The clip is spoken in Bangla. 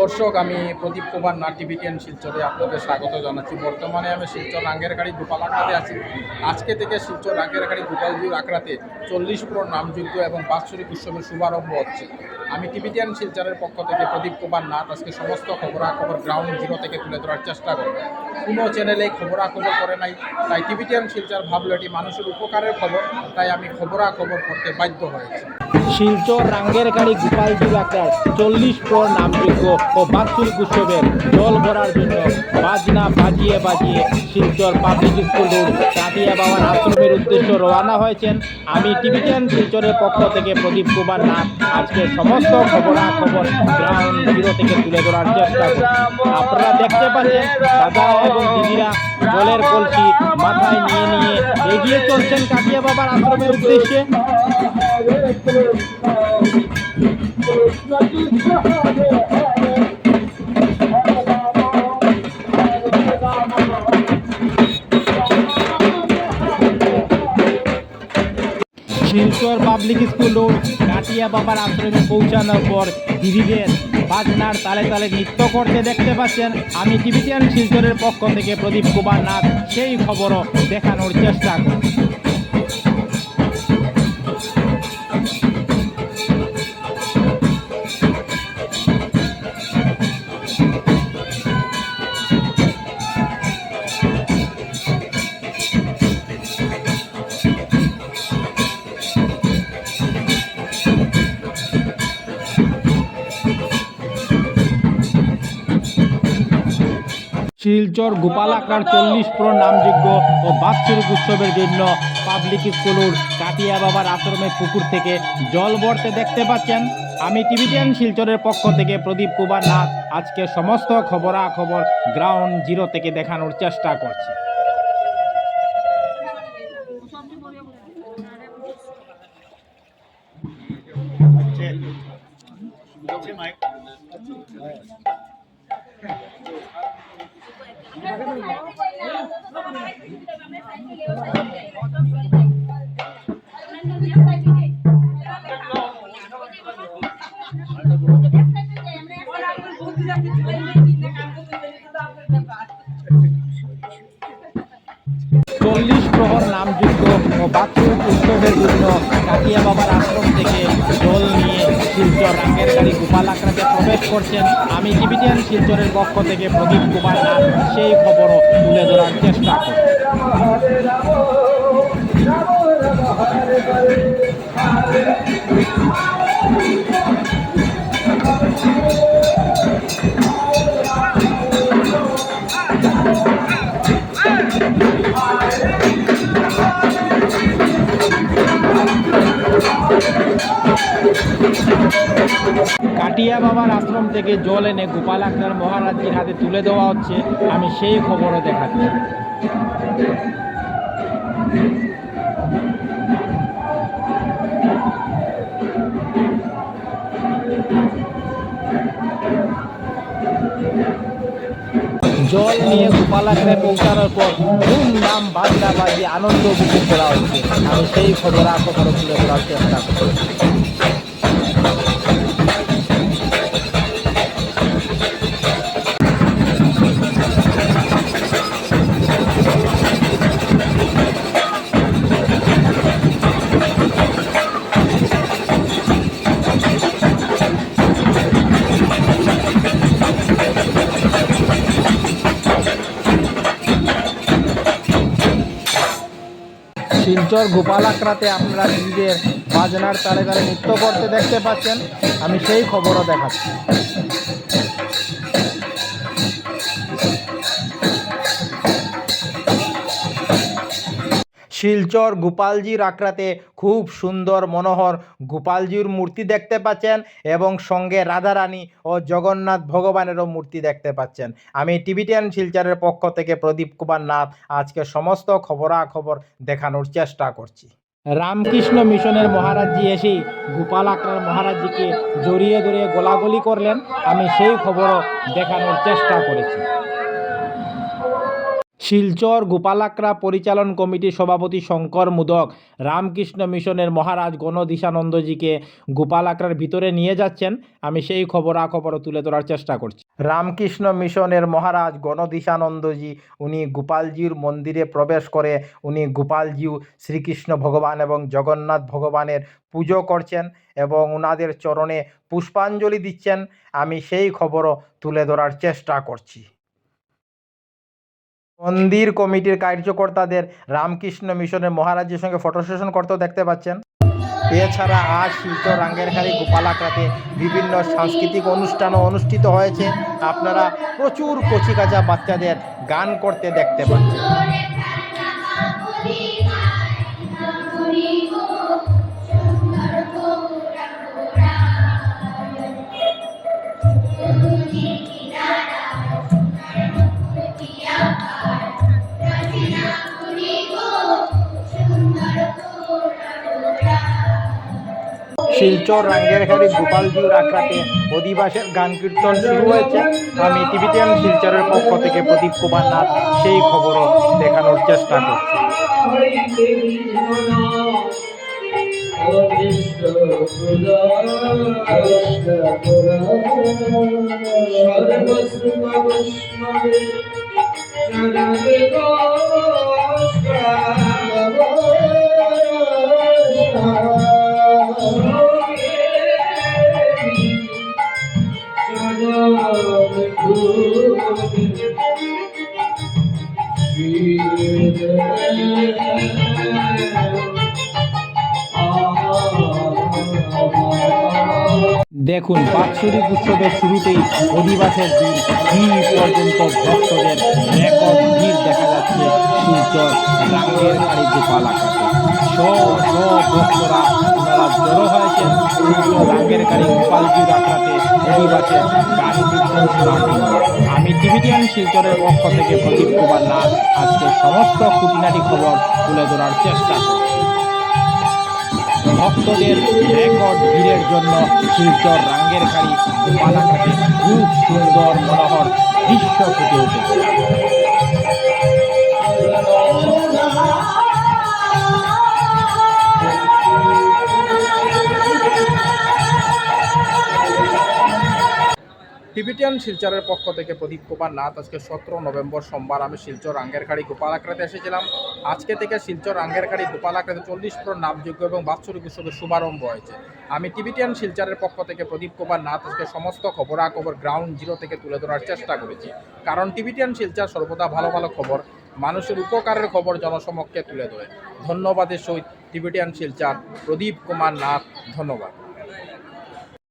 দর্শক, আমি প্রদীপ কুমার নাটিভিটিয়ান শিলচরে আপনাদের স্বাগত জানাচ্ছি। বর্তমানে আমি শিলচর রাঙ্গের গাড়ি গোপাল আখড়াতে আছি। আজকে থেকে শিলচর রাঙ্গের গাড়ি গোপালজির আখড়াতে চল্লিশ পুরো নামযুক্ত এবং বাৎসরিক উৎসবের শুভারম্ভ হচ্ছে। আমি টিভিটিএন শিলচরের পক্ষ থেকে প্রদীপ কুমার নাথ আজকে সমস্ত খবরাখবর গ্রাউন্ড জিরো থেকে তুলে ধরার চেষ্টা করব। কোনো চ্যানেলে খবরাখবর করে নাই, তাই টিভিটিএন শিলচর ভাবলো এটি মানুষের উপকারের খবর, তাই আমি খবরাখবর করতে বাধ্য হয়েছি। শিলচর রাঙ্গের গাড়ি গোপালজি আক্রার চল্লিশ প্রর নামযোগ্য ও বাৎসরিক উৎসবের জল ভরার জন্য বাজনা বাজিয়ে বাজিয়ে শিলচর পাবলিক স্কুল রোড কাটিয়া বাবার আশ্রমের উদ্দেশ্য রওনা হয়েছেন আমি টিভিটেন শিলচরের পক্ষ থেকে প্রদীপ কুমার নাথ। আজকে সমস্ত খবরাখবর গ্রাউন্ড জিরো থেকে তুলে ধরার চেষ্টা করছি। আপনারা দেখতে পাচ্ছেন, দাদা এবং দিদিরা জলের কলসি মাথায় নিয়ে নিয়ে এগিয়ে চলছেন কাটিয়া বাবার আশ্রমের উদ্দেশ্যে। শিলচর পাবলিক স্কুল রোড কাটিয়া বাবার আশ্রমে পৌঁছানোর পর দিদিদের বাজনার তালে তালে নৃত্য করতে দেখতে পাচ্ছেন। আমি টিভিটিয়ান শিলচরের পক্ষ থেকে প্রদীপ কুমার নাথ সেই খবরও দেখানোর চেষ্টা করি শিলচর গোপাল আখড়ার চল্লিশ প্রো নামযোগ্য ও বাৎসরিক উৎসবের জন্য পাবলিক স্কুলের কাটিয়া বাবার আশ্রমের পুকুর থেকে জল ভরতে দেখতে পাচ্ছেন। আমি টিভিটিয়ান শিলচরের পক্ষ থেকে প্রদীপ কুমার নাথ। আজকে সমস্ত খবরাখবর গ্রাউন্ড জিরো থেকে দেখানোর চেষ্টা করছি। চল্লিশ প্রহর নামযুক্ত বাৎসরিক উৎসবের জন্য কাটিয়া বাবার আশ্রম থেকে জল নিয়ে শিলচর রাঙ্গের গাড়ি গোপাল প্রবেশ করছেন। আমি টিভিটিয়ান শিলচরের পক্ষ থেকে প্রদীপ কুমার নাথ সেই খবরও তুলে ধরার চেষ্টা করি কাটিয়া বাবার আশ্রম থেকে জল এনে গোপাল আখড়ার মহারাজজির হাতে তুলে দেওয়া হচ্ছে, আমি সেই খবরও দেখাচ্ছি। জল নিয়ে গোপাল আখড়ায় পৌঁছানোর পর ধুমধাম বাজনা বাজি আনন্দ উপভোগ করা হচ্ছে। আমি সেই খবর খবর তুলে ধরার চেষ্টা করছি শিলচর গোপাল আখড়াতে আপনারা নিজের বাজনার তালে তালে নৃত্য করতে দেখতে পাচ্ছেন। আমি সেই খবরও দেখাচ্ছি। শিলচর গোপালজির আখড়াতে খুব সুন্দর মনোহর গোপালজির মূর্তি দেখতে পাচ্ছেন এবং সঙ্গে রাধারানী ও জগন্নাথ ভগবানেরও মূর্তি দেখতে পাচ্ছেন। আমি টিভিটিয়ান শিলচরের পক্ষ থেকে প্রদীপ কুমার নাথ আজকে সমস্ত খবরাখবর দেখানোর চেষ্টা করছি। রামকৃষ্ণ মিশনের মহারাজজি এসেই গোপাল আখড়ার মহারাজজিকে জড়িয়ে ধরিয়ে গোলাগুলি করলেন। আমি সেই খবরও দেখানোর চেষ্টা করেছি। শিলচর গোপালাকরা পরিচালন কমিটির সভাপতি শঙ্কর মুদক রামকৃষ্ণ মিশনের মহারাজ গণদিশানন্দজিকে গোপালাকরার ভিতরে নিয়ে যাচ্ছেন। আমি সেই খবরাখবর তুলে ধরার চেষ্টা করছি। রামকৃষ্ণ মিশনের মহারাজ গণদিশানন্দজি, উনি গোপালজির মন্দিরে প্রবেশ করে, উনি গোপালজিউ শ্রীকৃষ্ণ ভগবান এবং জগন্নাথ ভগবানের পুজো করছেন এবং ওনাদের চরণে পুষ্পাঞ্জলি দিচ্ছেন। আমি সেই খবরও তুলে ধরার চেষ্টা করছি। মন্দির কমিটির কার্যকর্তাদের রামকৃষ্ণ মিশনের মহারাজের সঙ্গে ফটো সেশন করতেও দেখতে পাচ্ছেন। এছাড়া আজ শিলচর রাঙ্গেরখালি গোপালাকড়াতে বিভিন্ন সাংস্কৃতিক অনুষ্ঠানও অনুষ্ঠিত হয়েছে। আপনারা প্রচুর কচিকাচা বাচ্চাদের গান করতে দেখতে পাচ্ছেন। শিলচর রাঙ্গেরখালি গোপালজিউর আখড়াতে অধিবাসের গান কীর্তন শুরু হয়েছে। আমি টিভিটিএন শিলচরের পক্ষ থেকে প্রদীপ কুমার নাথ সেই খবরও দেখানোর চেষ্টা করছি। দেখুন, বাৎসরিক উৎসবের শুরুতেই অধিবাসের দিন দিন পর্যন্ত ভক্তদের ভিড় দেখা যাচ্ছে শিলচর রাঙ্গের বাড়ি গোপাল আকাশে শ শ ভক্তরা ওনারা জড়ো হয়েছেন শিলচর রাঙ্গের গাড়ি গোপালজির আমি টিভিটিয়ান শিলচরের পক্ষ থেকে প্রদীপ কুমার নাথ আজকে সমস্ত খুঁটিনাটি খবর তুলে ধরার চেষ্টা করছি। ভক্তদের রেকর্ড ভিড়ের জন্য শিলচর রাঙ্গের গাড়ি গোপালাঘাটে খুব সুন্দর মনোহর দৃশ্য ফুটে উঠেছে। টিবিটিয়ান শিলচরের পক্ষ থেকে প্রদীপ কুমার নাথ। আজকে সতেরো নভেম্বর সোমবার আমি শিলচর রাঙ্গেরখাড়ি গোপালাকড়াতে এসেছিলাম। আজকে থেকে শিলচর রাঙ্গেরখাড়ি গোপালাকড়াতে চল্লিশ প্রো নামযোগ্য এবং বাৎসরিক উৎসবের শুভারম্ভ হয়েছে। আমি টিবিটিয়ান শিলচরের পক্ষ থেকে প্রদীপ কুমার নাথ আজকে সমস্ত খবরাখবর গ্রাউন্ড জিরো থেকে তুলে ধরার চেষ্টা করেছি। কারণ টিবিটিয়ান শিলচর সর্বদা ভালো ভালো খবর। মানুষের উপকারের খবর জনসমক্ষে তুলে ধরে। ধন্যবাদের সহিত টিবিটিয়ান শিলচর প্রদীপ কুমার নাথ, ধন্যবাদ।